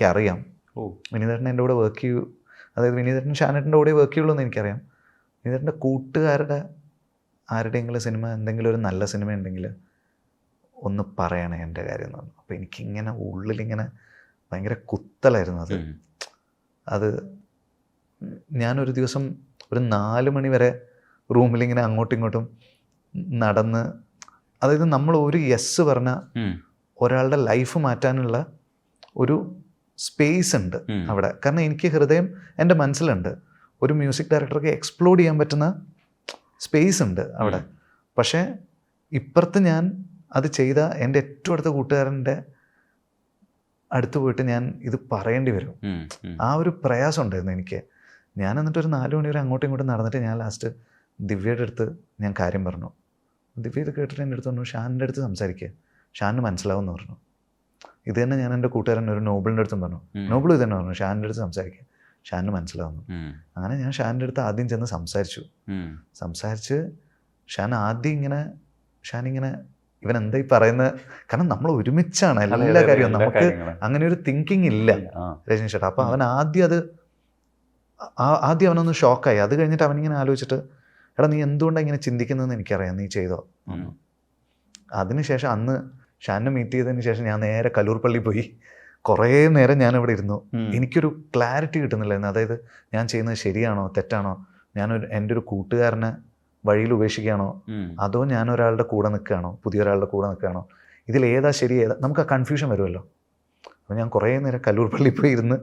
എനിക്കറിയാം. ഓ. വിനീതേട്ടൻ എന്റെ കൂടെ വർക്ക് ചെയ്യൂ. അതായത് വിനീതേട്ടൻ ഷാനേട്ടന്റെ കൂടെ വർക്ക് ചെയ്യുള്ളൂ എന്ന് എനിക്കറിയാം. വിനീതേട്ടന്റെ കൂട്ടുകാരുടെ ആരുടെയെങ്കിലും സിനിമ എന്തെങ്കിലും ഒരു നല്ല സിനിമ ഉണ്ടെങ്കിൽ ഒന്ന് പറയണേ എന്റെ കാര്യം എന്ന് പറഞ്ഞു. അപ്പോൾ എനിക്കിങ്ങനെ ഉള്ളിലിങ്ങനെ ഭയങ്കര കുത്തലായിരുന്നു അത്. അത് ഞാനൊരു ദിവസം ഒരു നാല് മണി വരെ റൂമിലിങ്ങനെ അങ്ങോട്ടും ഇങ്ങോട്ടും നടന്ന് അതായത് നമ്മൾ ഒരു യെസ് പറഞ്ഞ ഒരാളുടെ ലൈഫ് മാറ്റാനുള്ള ഒരു സ്പേസ് ഉണ്ട് അവിടെ. കാരണം എനിക്ക് ഹൃദയം എന്റെ മനസ്സിലുണ്ട്. ഒരു മ്യൂസിക് ഡയറക്ടർക്ക് എക്സ്പ്ലോർ ചെയ്യാൻ പറ്റുന്ന സ്പേസ് ഉണ്ട് അവിടെ. പക്ഷേ ഇപ്പുറത്ത് ഞാൻ അത് ചെയ്ത എന്റെ ഏറ്റവും അടുത്ത കൂട്ടുകാരന്റെ അടുത്ത് പോയിട്ട് ഞാൻ ഇത് പറയേണ്ടി വരും. ആ ഒരു പ്രയാസം ഉണ്ടായിരുന്നു എനിക്ക്. ഞാൻ എന്നിട്ട് ഒരു നാല് മണി വരെ അങ്ങോട്ടും ഇങ്ങോട്ടും നടന്നിട്ട് ഞാൻ ലാസ്റ്റ് ദിവ്യയുടെ അടുത്ത് ഞാൻ കാര്യം പറഞ്ഞു. ദിവ്യ ഇത് കേട്ടിട്ട് എന്റെ അടുത്ത് പറഞ്ഞു ഷാനിന്റെ അടുത്ത് സംസാരിക്കുക ഷാനിന് മനസ്സിലാവും എന്ന് പറഞ്ഞു. ഇത് തന്നെ ഞാൻ എന്റെ കൂട്ടുകാരൻ ഒരു നോബിളിന്റെ അടുത്തും പറഞ്ഞു. നോബിൾ ഇത് തന്നെ പറഞ്ഞു. ഷാനിന്റെ അടുത്ത് സംസാരിക്കുക ഷാനിന് മനസ്സിലാവുന്നു. അങ്ങനെ ഞാൻ ഷാനിന്റെ അടുത്ത് ആദ്യം ചെന്ന് സംസാരിച്ചു. സംസാരിച്ച് ഷാൻ ആദ്യം ഇങ്ങനെ ഷാൻ ഇങ്ങനെ ഇവൻ എന്താ ഈ പറയുന്നത് കാരണം നമ്മൾ ഒരുമിച്ചാണ് എല്ലാ കാര്യവും. നമുക്ക് അങ്ങനെ ഒരു തിങ്കിങ് ഇല്ല. രജനീഷ് രജനി ചേട്ടാ അപ്പോൾ അവൻ ആദ്യം അത് ആദ്യം അവനൊന്ന് ഷോക്കായി അത് കഴിഞ്ഞിട്ട് അവനിങ്ങനെ ആലോചിച്ചിട്ട് എടാ നീ എന്തുകൊണ്ടാണ് ഇങ്ങനെ ചിന്തിക്കുന്നതെന്ന് എനിക്കറിയാം. നീ ചെയ്തോ? അതിനുശേഷം അന്ന് ഷാനെ മീറ്റ് ചെയ്തതിന് ശേഷം ഞാൻ നേരെ കലൂർ പള്ളി പോയി. കുറേ നേരം ഞാൻ ഇവിടെ ഇരുന്നു. എനിക്കൊരു ക്ലാരിറ്റി കിട്ടുന്നില്ലായിരുന്നു. അതായത് ഞാൻ ചെയ്യുന്നത് ശരിയാണോ തെറ്റാണോ? ഞാനൊരു എന്റെ ഒരു കൂട്ടുകാരനെ വഴിയിൽ ഉപേക്ഷിക്കുകയാണോ? അതോ ഞാൻ ഒരാളുടെ കൂടെ നിൽക്കുകയാണോ? പുതിയൊരാളുടെ കൂടെ നിൽക്കുകയാണോ? ഇതിൽ ഏതാ ശരി ഏതാ? നമുക്ക് ആ കൺഫ്യൂഷൻ വരുമല്ലോ. അപ്പോൾ ഞാൻ കുറേ നേരം കല്ലൂർ പള്ളി പോയി ഇരുന്ന്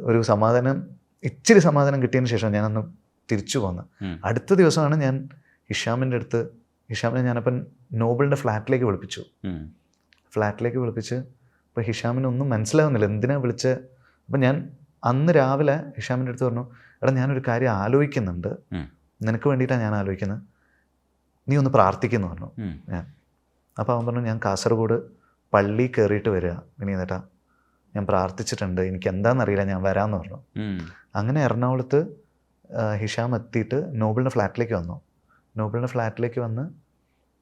ഒരു സമാധാനം ഇച്ചിരി സമാധാനം കിട്ടിയതിന് ശേഷം ഞാനന്ന് തിരിച്ചു പോന്ന്. അടുത്ത ദിവസമാണ് ഞാൻ ഇഷാമിന്റെ അടുത്ത് ഹിഷാമിനെ ഞാനപ്പം നോബിളിന്റെ ഫ്ലാറ്റിലേക്ക് വിളിപ്പിച്ചു. ഫ്ലാറ്റിലേക്ക് വിളിപ്പിച്ച് അപ്പോൾ ഹിഷാമിനൊന്നും മനസ്സിലാവുന്നില്ല. എന്തിനാണ് വിളിച്ച്? അപ്പം ഞാൻ അന്ന് രാവിലെ ഹിഷാമിന്റെ അടുത്ത് പറഞ്ഞു എടാ ഞാനൊരു കാര്യം ആലോചിക്കുന്നുണ്ട്. നിനക്ക് വേണ്ടിയിട്ടാണ് ഞാൻ ആലോചിക്കുന്നത് നീ ഒന്ന് പ്രാർത്ഥിക്കുന്നു പറഞ്ഞു. ഞാൻ. അപ്പോൾ അവൻ പറഞ്ഞു ഞാൻ കാസർഗോഡ് പള്ളി കയറിയിട്ട് വരിക എന്നിട്ടാ ഞാൻ പ്രാർത്ഥിച്ചിട്ടുണ്ട്. എനിക്ക് എന്താണെന്നറിയില്ല ഞാൻ വരാമെന്ന് പറഞ്ഞു. അങ്ങനെ എറണാകുളത്ത് ഹിഷാം എത്തിയിട്ട് നോബിളിന്റെ ഫ്ലാറ്റിലേക്ക് വന്നു. നോബിളിന്റെ ഫ്ലാറ്റിലേക്ക് വന്ന്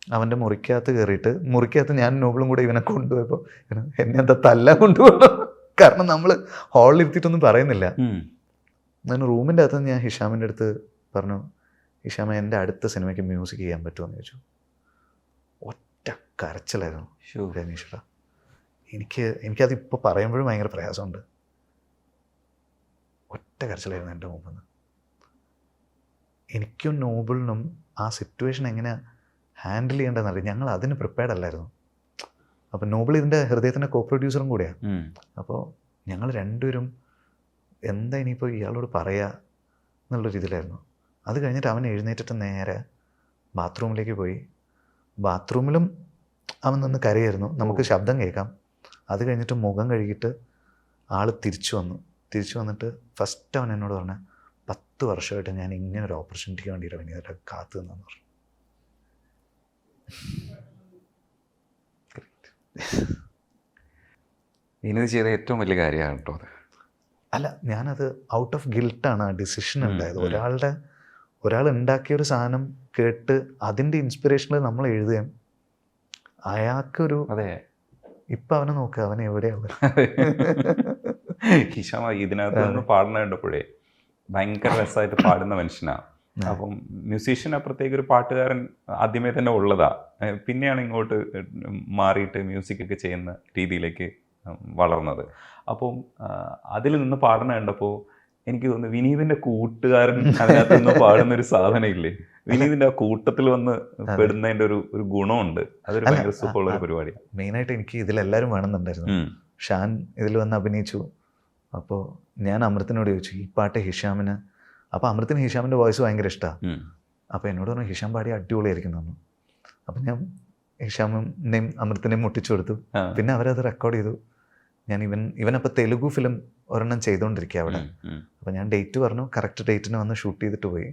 അവന്റെ മുറിക്കകത്ത് കയറിയിട്ട് മുറിക്കകത്ത് ഞാൻ നോബിളും കൂടെ ഇവനെ കൊണ്ടുപോയപ്പോൾ എന്നെ എന്താ തല്ല കൊണ്ടുപോകണം കാരണം നമ്മൾ ഹാളിൽ ഇരുത്തിയിട്ടൊന്നും പറയുന്നില്ല. ഞാൻ റൂമിന്റെ അകത്ത് ഞാൻ ഹിഷാമിന്റെ അടുത്ത് പറഞ്ഞു ഹിഷാമ എന്റെ അടുത്ത സിനിമയ്ക്ക് മ്യൂസിക് ചെയ്യാൻ പറ്റുമെന്ന് ചോദിച്ചു. ഒറ്റ കരച്ചിലായിരുന്നു. രമേശ്വര എനിക്ക് എനിക്കത് ഇപ്പോൾ പറയുമ്പോഴും ഭയങ്കര പ്രയാസമുണ്ട്. ഒറ്റ കരച്ചിലായിരുന്നു എന്റെ മുമ്പിൽ നിന്ന് എനിക്കും നോബിളിനും ആ സിറ്റുവേഷൻ എങ്ങനെ ഹാൻഡിൽ ചെയ്യേണ്ടതെന്ന് അറിയാം. ഞങ്ങൾ അതിന് പ്രിപ്പയർഡ് അല്ലായിരുന്നു. അപ്പോൾ നോബിൾ ഇതിന്റെ ഹൃദയത്തിന്റെ കോ പ്രൊഡ്യൂസറും കൂടെയാണ് അപ്പോൾ ഞങ്ങൾ രണ്ടുപേരും എന്താ ഇനിയിപ്പോൾ ഇയാളോട് പറയുക എന്നുള്ളൊരു ഇതിലായിരുന്നു. അത് കഴിഞ്ഞിട്ട് അവൻ എഴുന്നേറ്റിട്ട് നേരെ ബാത്റൂമിലേക്ക് പോയി. ബാത്റൂമിലും അവൻ നിന്ന് കരയായിരുന്നു. നമുക്ക് ശബ്ദം കേൾക്കാം. അത് കഴിഞ്ഞിട്ട് മുഖം കഴുകിയിട്ട് ആൾ തിരിച്ചു വന്നു. തിരിച്ചു വന്നിട്ട് ഫസ്റ്റ് അവൻ എന്നോട് പറഞ്ഞ പത്ത് വർഷമായിട്ട് ഞാൻ ഇങ്ങനെ ഒരു ഓപ്പർച്യൂണിറ്റിക്ക് വേണ്ടിയിട്ടാണ് ഇനി കാത്തു നിന്നെന്ന് പറഞ്ഞു. വിനീത് ചെയ്ത ഏറ്റവും വലിയ കാര്യമാണ് കേട്ടോ അത്. അല്ല ഞാനത് ഔട്ട് ഓഫ് ഗിൽട്ടാണ് ആ ഡിസിഷൻ ഉണ്ടായത്. ഒരാളുടെ ഒരാൾ ഉണ്ടാക്കിയ ഒരു സാധനം കേട്ട് അതിന്റെ ഇൻസ്പിറേഷനിൽ നമ്മൾ എഴുതുകയും അയാൾക്കൊരു അതെ. ഇപ്പം അവനെ നോക്കുക അവൻ എവിടെയാണ് ഹിഷാമ ഇതിനകത്ത് പാടുന്ന കണ്ടപ്പോഴേ ഭയങ്കര രസമായിട്ട് പാടുന്ന മനുഷ്യനാണ് അപ്പം മ്യൂസീഷ്യൻ അപ്പുറത്തേക്ക് ഒരു പാട്ടുകാരൻ ആദ്യമേ തന്നെ ഉള്ളതാ. പിന്നെയാണ് ഇങ്ങോട്ട് മാറിയിട്ട് മ്യൂസിക് ഒക്കെ ചെയ്യുന്ന രീതിയിലേക്ക് വളർന്നത്. അപ്പം അതിൽ നിന്ന് പാടുന്ന കണ്ടപ്പോൾ എനിക്ക് തോന്നുന്നു വിനീതിന്റെ കൂട്ടുകാരൻ അതിനകത്ത് നിന്ന് പാടുന്ന ഒരു സാധനം ഇല്ലേ വിനീതിന്റെ ആ കൂട്ടത്തിൽ വന്ന് പെടുന്നതിന്റെ ഒരു ഒരു ഗുണമുണ്ട്. അതൊരു ഭയങ്കര സുഖമുള്ള ഒരു പരിപാടിയാണ്. മെയിനായിട്ട് എനിക്ക് ഇതിലെല്ലാവരും വേണമെന്നുണ്ടായിരുന്നു. ഷാൻ ഇതിൽ വന്ന് അഭിനയിച്ചു. അപ്പോൾ ഞാൻ അമൃത്തിനോട് ചോദിച്ചു ഈ പാട്ട് ഹിഷാമിന് അപ്പോൾ അമൃത്തിന് ഹിഷാമിന്റെ വോയിസ് ഭയങ്കര ഇഷ്ടമാണ് അപ്പൊ അപ്പോൾ എന്നോട് പറഞ്ഞു ഹിഷാം പാടി അടിപൊളിയായിരിക്കും പറഞ്ഞു. അപ്പം ഞാൻ ഹിഷാമിനെയും അമൃത്തിനെയും മുട്ടിച്ചു കൊടുത്തു. പിന്നെ അവരത് റെക്കോർഡ് ചെയ്തു. ഞാൻ ഇവൻ ഇവനപ്പോൾ തെലുഗു ഫിലിം ഒരെണ്ണം ചെയ്തുകൊണ്ടിരിക്കുക അവിടെ. അപ്പം ഞാൻ ഡേറ്റ് പറഞ്ഞു കറക്റ്റ് ഡേറ്റിന് വന്ന് ഷൂട്ട് ചെയ്തിട്ട് പോയി.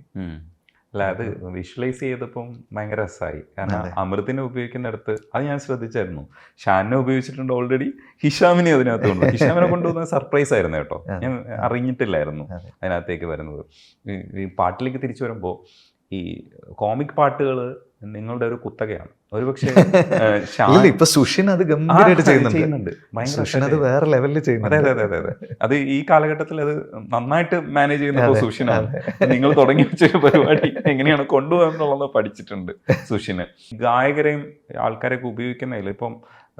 അല്ല അത് വിഷ്വലൈസ് ചെയ്തപ്പം ഭയങ്കര രസമായി കാരണം. അമൃതിനെ ഉപയോഗിക്കുന്നിടത്ത് അത് ഞാൻ ശ്രദ്ധിച്ചായിരുന്നു. ഷാനിനെ ഉപയോഗിച്ചിട്ടുണ്ട് ഓൾറെഡി ഹിഷാമിനെ അതിനകത്ത് കൊണ്ടു ഹിഷാമിനെ കൊണ്ടുവന്ന സർപ്രൈസ് ആയിരുന്നു കേട്ടോ. ഞാൻ അറിഞ്ഞിട്ടില്ലായിരുന്നു അതെ. അതിനകത്തേക്ക് വരുന്നത്. ഈ പാട്ടിലേക്ക് തിരിച്ചു വരുമ്പോൾ ഈ കോമിക് പാട്ടുകൾ നിങ്ങളുടെ ഒരു കുത്തകയാണ്. ഒരുപക്ഷെ ഇപ്പൊ സുഷിൻ അത് ഗംഭീരമായിട്ട് ചെയ്യുന്നുണ്ട്. സുഷിൻ അത് വേറെ ലെവലിൽ ചെയ്യുന്നുണ്ട്. അതെ അതെ അതെ അതെ അത്. ഈ കാലഘട്ടത്തിൽ അത് നന്നായിട്ട് മാനേജ് ചെയ്യുന്ന സുഷിനാണ്. നിങ്ങൾ തുടങ്ങി വെച്ചൊരു പരിപാടി എങ്ങനെയാണ് കൊണ്ടുപോകുന്നുള്ളത് പഠിച്ചിട്ടുണ്ട് സുഷിന്. ഗായകരെയും ആൾക്കാരെയൊക്കെ ഉപയോഗിക്കുന്നതിൽ ഇപ്പം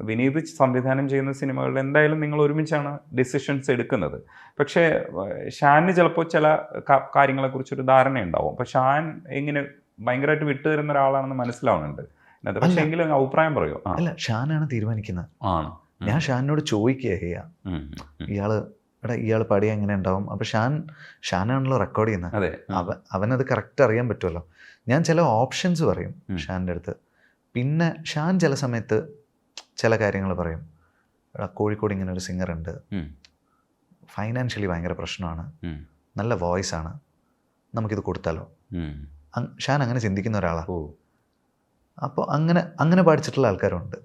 വിനീത് സംവിധാനം ചെയ്യുന്ന സിനിമകളിൽ എന്തായാലും നിങ്ങൾ ഒരുമിച്ചാണ് ഡിസിഷൻസ് എടുക്കുന്നത്. പക്ഷേ ഷാനിന് ചിലപ്പോൾ ചില കാര്യങ്ങളെക്കുറിച്ചൊരു ധാരണയുണ്ടാവും. അപ്പോൾ ഷാൻ എങ്ങനെ ഭയങ്കരമായിട്ട് വിട്ടു തരുന്ന ഒരാളാണെന്ന് മനസ്സിലാവുന്നുണ്ട്. പക്ഷേ. എങ്കിലും അഭിപ്രായം പറയോ? അല്ല ഷാനാണ് തീരുമാനിക്കുന്നത് ആണ് ഞാൻ ഷാനിനോട് ചോദിക്കുക ചെയ്യാ. ഇയാൾ എടാ ഇയാൾ പാടിയ എങ്ങനെ ഉണ്ടാവും? അപ്പൊ ഷാൻ ഷാനാണല്ലോ റെക്കോർഡ് ചെയ്യുന്നത് അവനത് കറക്റ്റ് അറിയാൻ പറ്റുമല്ലോ ഞാൻ ചില ഓപ്ഷൻസ് പറയും. ഷാന്റെ അടുത്ത്. പിന്നെ ഷാൻ ചില സമയത്ത് ചില കാര്യങ്ങൾ പറയും. എടാ കോഴിക്കോട് ഇങ്ങനെ ഒരു സിംഗർ ഉണ്ട്. ഫൈനാൻഷ്യലി ഭയങ്കര പ്രശ്നമാണ്. നല്ല വോയിസ് ആണ്. നമുക്കിത് കൊടുത്താലോ? ഷാൻ അങ്ങനെ ചിന്തിക്കുന്ന ഒരാളാണ് അപ്പോൾ അങ്ങനെ അങ്ങനെ പഠിച്ചിട്ടുള്ള ആൾക്കാരുണ്ട്.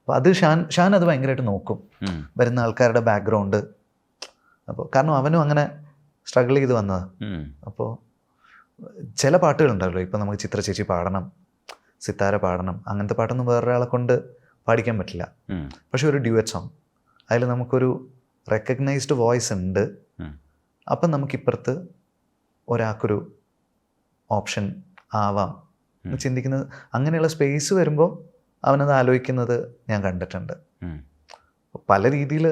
അപ്പോൾ അത് ഷാൻ ഷാൻ അത് ഭയങ്കരമായിട്ട് നോക്കും. വരുന്ന ആൾക്കാരുടെ ബാക്ക്ഗ്രൗണ്ട് അപ്പോൾ കാരണം അവനും അങ്ങനെ സ്ട്രഗിൾ ചെയ്ത് വന്നത്. അപ്പോൾ ചില പാട്ടുകളുണ്ടല്ലോ. ഇപ്പം നമുക്ക് ചിത്ര ചേച്ചി പാടണം സിത്താര പാടണം അങ്ങനത്തെ പാട്ടൊന്നും വേറൊരാളെ കൊണ്ട് പാടിക്കാൻ പറ്റില്ല. പക്ഷെ ഒരു ഡ്യുവറ്റ് സോങ് അതിൽ നമുക്കൊരു റെക്കഗ്നൈസ്ഡ് വോയിസ് ഉണ്ട്. അപ്പം നമുക്കിപ്പുറത്ത് ഒരാൾക്കൊരു ഓപ്ഷൻ ആവാം. ചിന്തിക്കുന്നത് അങ്ങനെയുള്ള സ്പേസ് വരുമ്പോൾ അവനത് ആലോചിക്കുന്നത് ഞാൻ കണ്ടിട്ടുണ്ട്. പല രീതിയിൽ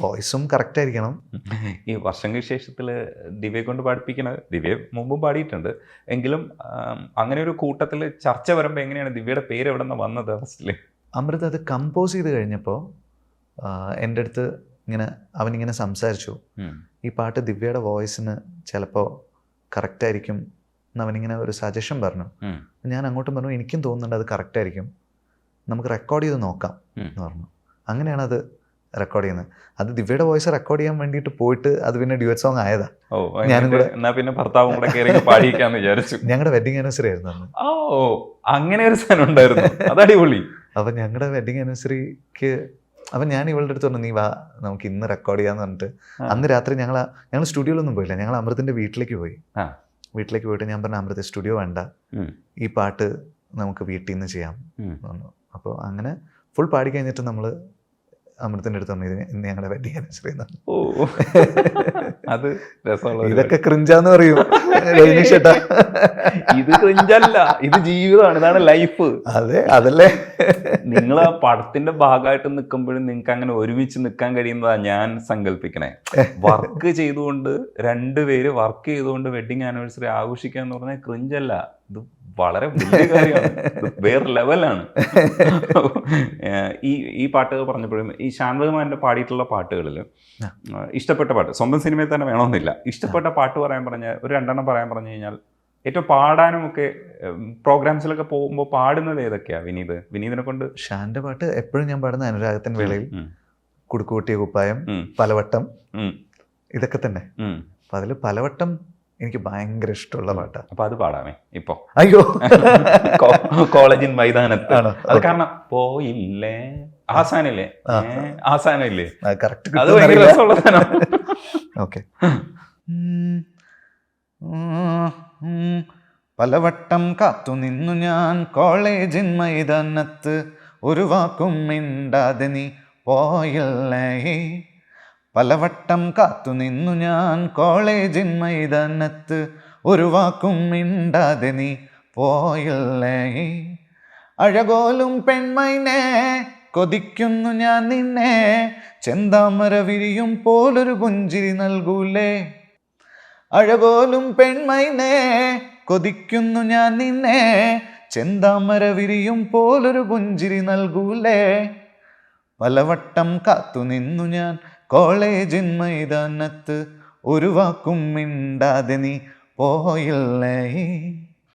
വോയിസും കറക്റ്റ് ആയിരിക്കണം. ഈ വർഷങ്ങൾക്ക് ശേഷത്തിൽ ദിവ്യയെ കൊണ്ട് പാടിപ്പിക്കണ ദിവ്യ മുമ്പും പാടിയിട്ടുണ്ട്. എങ്കിലും അങ്ങനെ ഒരു കൂട്ടത്തിൽ ചർച്ച വരുമ്പോൾ എങ്ങനെയാണ് ദിവ്യയുടെ പേര് എവിടെ നിന്ന് വന്നത് ഫസ്റ്റിൽ അമൃത അത് കമ്പോസ് ചെയ്ത് കഴിഞ്ഞപ്പോൾ എന്റെ അടുത്ത് ഇങ്ങനെ അവനിങ്ങനെ സംസാരിച്ചു. ഈ പാട്ട് ദിവ്യയുടെ വോയിസിന് ചിലപ്പോൾ കറക്റ്റ് ആയിരിക്കും എന്ന് അവനിങ്ങനെ ഒരു സജഷൻ പറഞ്ഞു. ഞാൻ അങ്ങോട്ടും പറഞ്ഞു എനിക്കും തോന്നുന്നുണ്ട് അത് കറക്റ്റ് ആയിരിക്കും. നമുക്ക് റെക്കോർഡ് ചെയ്ത് നോക്കാം എന്ന് പറഞ്ഞു. അങ്ങനെയാണ് അത് റെക്കോർഡ് ചെയ്യുന്നത്. അത് ദിവ്യയുടെ വോയിസ് റെക്കോർഡ് ചെയ്യാൻ വേണ്ടിയിട്ട് പോയിട്ട് അത് പിന്നെ ഡ്യുവറ്റ് സോങ് ആയതാ. ഞാനും കൂടെ- എന്നാ പിന്നെ ഭർത്താവും കൂടെ പാടിയിക്കാന്ന് വിചാരിച്ചു. ഞങ്ങളുടെ വെഡിങ് ആനിവേഴ്സറി ആയിരുന്നു അന്ന്. ഓ അങ്ങനെ ഒരു സാധനം ഉണ്ടായിരുന്നു. അത് അടിപൊളി. അപ്പം ഞങ്ങളുടെ വെഡിങ് ആനിവേഴ്സറിക്ക് അപ്പം ഞാൻ ഇവളുടെ അടുത്ത് പറഞ്ഞു നീ വാ നമുക്ക് ഇന്ന് റെക്കോർഡ് ചെയ്യാന്ന് പറഞ്ഞിട്ട് അന്ന് രാത്രി ഞങ്ങൾ ഞങ്ങൾ സ്റ്റുഡിയോയിലൊന്നും പോയില്ല. ഞങ്ങൾ അമൃതിന്റെ വീട്ടിലേക്ക് പോയി. വീട്ടിലേക്ക് പോയിട്ട് ഞാൻ പറഞ്ഞു അമൃത സ്റ്റുഡിയോ വേണ്ട. ഈ പാട്ട് നമുക്ക് വീട്ടിൽ നിന്ന് ചെയ്യാം. അപ്പോൾ അങ്ങനെ ഫുൾ പാടി കഴിഞ്ഞിട്ട് നമ്മൾ അമൃത്തിന്റെ അടുത്ത് ഇന്ന് ഞങ്ങളുടെ വെഡിങ് ആനിവേഴ്സറി എന്നാണ് ഓ. അത് രസമുള്ള ഇതൊക്കെ ക്രിഞ്ചാന്ന് പറയും. ചേട്ടാ ഇത് ക്രിഞ്ചല്ല ഇത് ജീവിതമാണ്. ഇതാണ് ലൈഫ് അതെ അതല്ലേ? നിങ്ങൾ ആ പടത്തിന്റെ ഭാഗമായിട്ട് നിൽക്കുമ്പോഴും നിങ്ങൾക്ക് അങ്ങനെ ഒരുമിച്ച് നിൽക്കാൻ കഴിയുന്നതാ ഞാൻ സങ്കല്പിക്കണേ വർക്ക് ചെയ്തുകൊണ്ട് രണ്ടുപേര് വർക്ക് ചെയ്തുകൊണ്ട് വെഡിങ് ആനിവേഴ്സറി ആഘോഷിക്കുക എന്ന് പറഞ്ഞാൽ ക്രിഞ്ചല്ല ഇത് വളരെ വലിയ കാര്യമാണ്. വേറെ ലെവലാണ് ഈ ഈ പാട്ട് പറഞ്ഞപ്പോഴും ഈ ശാന്തകുമാരന്റെ പാടിയിട്ടുള്ള പാട്ടുകളിൽ ഇഷ്ടപ്പെട്ട പാട്ട് സ്വന്തം സിനിമയിൽ തന്നെ വേണമെന്നില്ല. ഇഷ്ടപ്പെട്ട പാട്ട് പറയാൻ പറഞ്ഞ ഒരു രണ്ടെണ്ണം പറയാൻ പറഞ്ഞു കഴിഞ്ഞാൽ ഏറ്റവും പാടാനും ഒക്കെ പ്രോഗ്രാംസിലൊക്കെ പോകുമ്പോൾ പാടുന്നത് ഏതൊക്കെയാ വിനീത്? വിനീതിനെ കൊണ്ട് ഷാന്റെ പാട്ട് എപ്പോഴും ഞാൻ പാടുന്ന അനുരാഗത്തിൻ വേളയിൽ കുടുക്കുകൂട്ടിയ കുപ്പായം പലവട്ടം ഇതൊക്കെ തന്നെ. അപ്പം അതിൽ പലവട്ടം എനിക്ക് ഭയങ്കര ഇഷ്ടമുള്ള പാട്ടാണ് അപ്പൊ അത് പാടാമേ ഇപ്പൊ. അയ്യോ. കോളേജിൻ മൈതാനത്ത്. അത് കാരണം പോയില്ലേ? ആസാനില്ലേ? ആസാനില്ലേ? കറക്റ്റ് അത് ഭയങ്കര രസമുള്ള സാധനം. ഓക്കെ. പലവട്ടം കാത്തു നിന്നു ഞാൻ കോളേജിൻ മൈതാനത്ത്. ഒരു വാക്കും മിണ്ടാതെ നീ പോയില്ലേ? പലവട്ടം കാത്തു നിന്നു ഞാൻ കോളേജിൻ മൈതാനത്ത് ഒരു വാക്കും മിണ്ടാതെ നീ പോയില്ലേ? അഴകോലും പെൺമൈനെ കൊതിക്കുന്നു ഞാൻ നിന്നെ ചെന്താമര വിരിയും പോലൊരു പുഞ്ചിരി നൽകൂലേ? അഴകോലും പെൺമൈനെ കൊതിക്കുന്നു ഞാൻ നിന്നെ ചെന്താമര വിരിയും പോലൊരു പുഞ്ചിരി നൽകൂലേ? പലവട്ടം കാത്തു നിന്നു ഞാൻ കോളേജിൻ മൈതാനത്ത് ഒരു വാക്കും മിണ്ടാതെ നീ പോയില്ലേ?